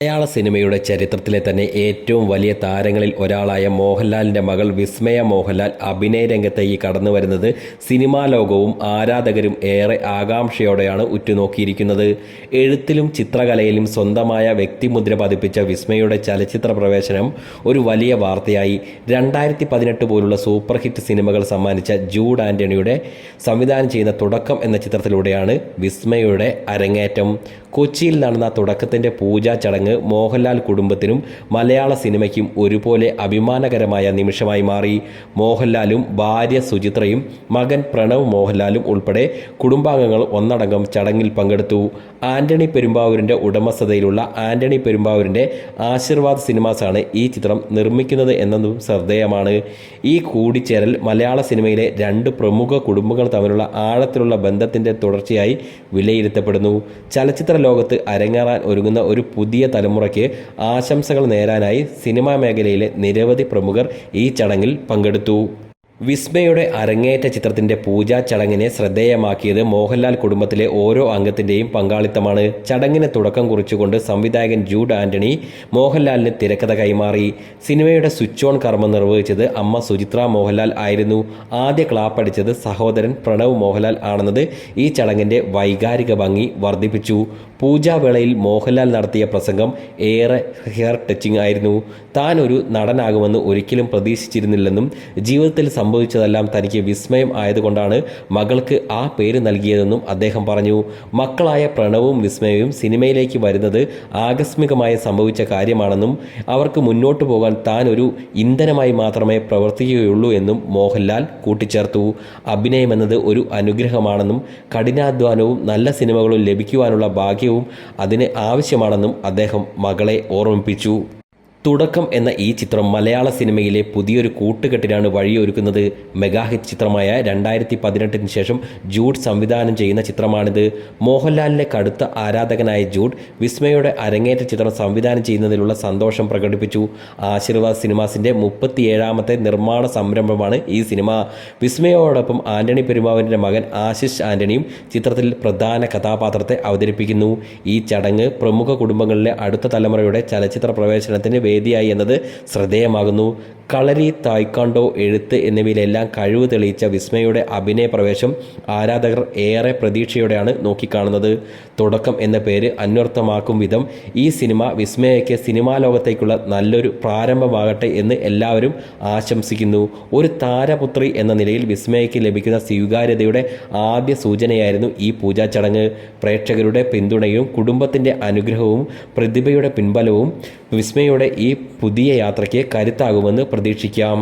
മലയാള സിനിമയുടെ ചരിത്രത്തിലെ തന്നെ ഏറ്റവും വലിയ താരങ്ങളിൽ ഒരാളായ മോഹൻലാലിന്റെ മകൾ വിസ്മയ മോഹൻലാൽ അഭിനയ രംഗത്തേക്ക് കടന്നു വരുന്നത് സിനിമാ ലോകവും ആരാധകരും ഏറെ ആകാംക്ഷയോടെയാണ് ഉറ്റുനോക്കിയിരിക്കുന്നത്. എഴുത്തിലും ചിത്രകലയിലും സ്വന്തമായ വ്യക്തിമുദ്ര പതിപ്പിച്ച വിസ്മയുടെ ചലച്ചിത്ര പ്രവേശനം ഒരു വലിയ വാർത്തയായി. രണ്ടായിരത്തി പതിനെട്ട് പോലുള്ള സൂപ്പർ ഹിറ്റ് സിനിമകൾ സമ്മാനിച്ച ജൂഡ് ആന്റണിയുടെ സംവിധാനം ചെയ്യുന്ന തുടക്കം എന്ന ചിത്രത്തിലൂടെയാണ് വിസ്മയുടെ അരങ്ങേറ്റം. കൊച്ചിയിൽ നടന്ന തുടക്കത്തിന്റെ പൂജാ ചടങ്ങ് മോഹൻലാൽ കുടുംബത്തിനും മലയാള സിനിമയ്ക്കും ഒരുപോലെ അഭിമാനകരമായ നിമിഷമായി മാറി. മോഹൻലാലും ഭാര്യ സുചിത്രയും മകൻ പ്രണവ് മോഹൻലാലും ഉൾപ്പെടെ കുടുംബാംഗങ്ങൾ ഒന്നടങ്കം ചടങ്ങിൽ പങ്കെടുത്തു. ആന്റണി പെരുമ്പാവൂരിന്റെ ഉടമസ്ഥതയിലുള്ള ആന്റണി പെരുമ്പാവൂരിന്റെ ആശീർവാദ് സിനിമാസാണ് ഈ ചിത്രം നിർമ്മിക്കുന്നത് എന്നതും ശ്രദ്ധേയമാണ്. ഈ കൂടിച്ചേരൽ മലയാള സിനിമയിലെ രണ്ട് പ്രമുഖ കുടുംബങ്ങൾ തമ്മിലുള്ള ആഴത്തിലുള്ള ബന്ധത്തിന്റെ തുടർച്ചയായി വിലയിരുത്തപ്പെടുന്നു. ചലച്ചിത്ര ലോകത്ത് അരങ്ങേറാൻ ഒരുങ്ങുന്ന ഒരു പുതിയ തലമുറയ്ക്ക് ആശംസകൾ നേരാനായി സിനിമാ മേഖലയിലെ നിരവധി പ്രമുഖർ ഈ ചടങ്ങിൽ പങ്കെടുത്തു. വിസ്മയുടെ അരങ്ങേറ്റ ചിത്രത്തിന്റെ പൂജാ ചടങ്ങിനെ ശ്രദ്ധേയമാക്കിയത് മോഹൻലാൽ കുടുംബത്തിലെ ഓരോ അംഗത്തിന്റെയും പങ്കാളിത്തമാണ്. ചടങ്ങിന് തുടക്കം കുറിച്ചുകൊണ്ട് സംവിധായകൻ ജൂഡ് ആന്റണി മോഹൻലാലിന് തിരക്കഥ കൈമാറി. സിനിമയുടെ സ്വിച്ച് ഓൺ കർമ്മം നിർവഹിച്ചത് അമ്മ സുചിത്ര മോഹൻലാൽ ആയിരുന്നു. ആദ്യ ക്ലാപ്പടിച്ചത് സഹോദരൻ പ്രണവ് മോഹൻലാൽ ആണെന്നത് ഈ ചടങ്ങിന്റെ വൈകാരിക ഭംഗി വർദ്ധിപ്പിച്ചു. പൂജാവേളയിൽ മോഹൻലാൽ നടത്തിയ പ്രസംഗം ഏറെ ഹെയർ ടച്ചിങ് ആയിരുന്നു. താൻ ഒരു നടനാകുമെന്ന് ഒരിക്കലും പ്രതീക്ഷിച്ചിരുന്നില്ലെന്നും ജീവിതത്തിൽ സംഭവിച്ചതെല്ലാം തനിക്ക് വിസ്മയം ആയതുകൊണ്ടാണ് മകൾക്ക് ആ പേര് നൽകിയതെന്നും അദ്ദേഹം പറഞ്ഞു. മക്കളായ പ്രണവും വിസ്മയവും സിനിമയിലേക്ക് വരുന്നത് ആകസ്മികമായി സംഭവിച്ച കാര്യമാണെന്നും അവർക്ക് മുന്നോട്ട് പോകാൻ താൻ ഒരു ഇന്ധനമായി മാത്രമേ പ്രവർത്തിക്കുകയുള്ളൂ എന്നും മോഹൻലാൽ കൂട്ടിച്ചേർത്തു. അഭിനയമെന്നത് ഒരു അനുഗ്രഹമാണെന്നും കഠിനാധ്വാനവും നല്ല സിനിമകളും ലഭിക്കുവാനുള്ള ഭാഗ്യവും അതിന് ആവശ്യമാണെന്നും അദ്ദേഹം മകളെ ഓർമ്മിപ്പിച്ചു. തുടക്കം എന്ന ഈ ചിത്രം മലയാള സിനിമയിലെ പുതിയൊരു കൂട്ടുകെട്ടിനാണ് വഴിയൊരുക്കുന്നത്. മെഗാഹിറ്റ് ചിത്രമായ രണ്ടായിരത്തി പതിനെട്ടിന് ശേഷം ജൂഡ് സംവിധാനം ചെയ്യുന്ന ചിത്രമാണിത്. മോഹൻലാലിന്റെ കടുത്ത ആരാധകനായ ജൂഡ് വിസ്മയുടെ അരങ്ങേറ്റ ചിത്രം സംവിധാനം ചെയ്യുന്നതിലുള്ള സന്തോഷം പ്രകടിപ്പിച്ചു. ആശീർവാദ് സിനിമാസിന്റെ മുപ്പത്തിയേഴാമത്തെ നിർമ്മാണ സംരംഭമാണ് ഈ സിനിമ. വിസ്മയോടൊപ്പം ആന്റണി പെരുമാവിന്റെ മകൻ ആശിഷ് ആന്റണിയും ചിത്രത്തിൽ പ്രധാന കഥാപാത്രത്തെ അവതരിപ്പിക്കുന്നു. ഈ ചടങ്ങ് പ്രമുഖ കുടുംബങ്ങളിലെ അടുത്ത തലമുറയുടെ ചലച്ചിത്ര പ്രവേശനത്തിന് വേദിയായി എന്നത് ശ്രദ്ധേയമാകുന്നു. കളരി തായ്ക്കാണ്ടോ എഴുത്ത് എന്നിവയിലെല്ലാം കഴിവ് തെളിയിച്ച വിസ്മയുടെ അഭിനയ പ്രവേശം ആരാധകർ ഏറെ പ്രതീക്ഷയോടെയാണ് നോക്കിക്കാണുന്നത്. തുടക്കം എന്ന പേര് അന്വർത്ഥമാക്കും വിധം ഈ സിനിമ വിസ്മയയ്ക്ക് സിനിമാ ലോകത്തേക്കുള്ള നല്ലൊരു പ്രാരംഭമാകട്ടെ എന്ന് എല്ലാവരും ആശംസിക്കുന്നു. ഒരു താരപുത്രി എന്ന നിലയിൽ വിസ്മയയ്ക്ക് ലഭിക്കുന്ന സ്വീകാര്യതയുടെ ആദ്യ സൂചനയായിരുന്നു ഈ പൂജാ ചടങ്ങ്. പ്രേക്ഷകരുടെ പിന്തുണയും കുടുംബത്തിന്റെ അനുഗ്രഹവും പ്രതിഭയുടെ പിൻബലവും വിസ്മയുടെ ഈ പുതിയ യാത്രയ്ക്ക് കരുത്താകുമെന്ന് പ്രതീക്ഷിക്കാം.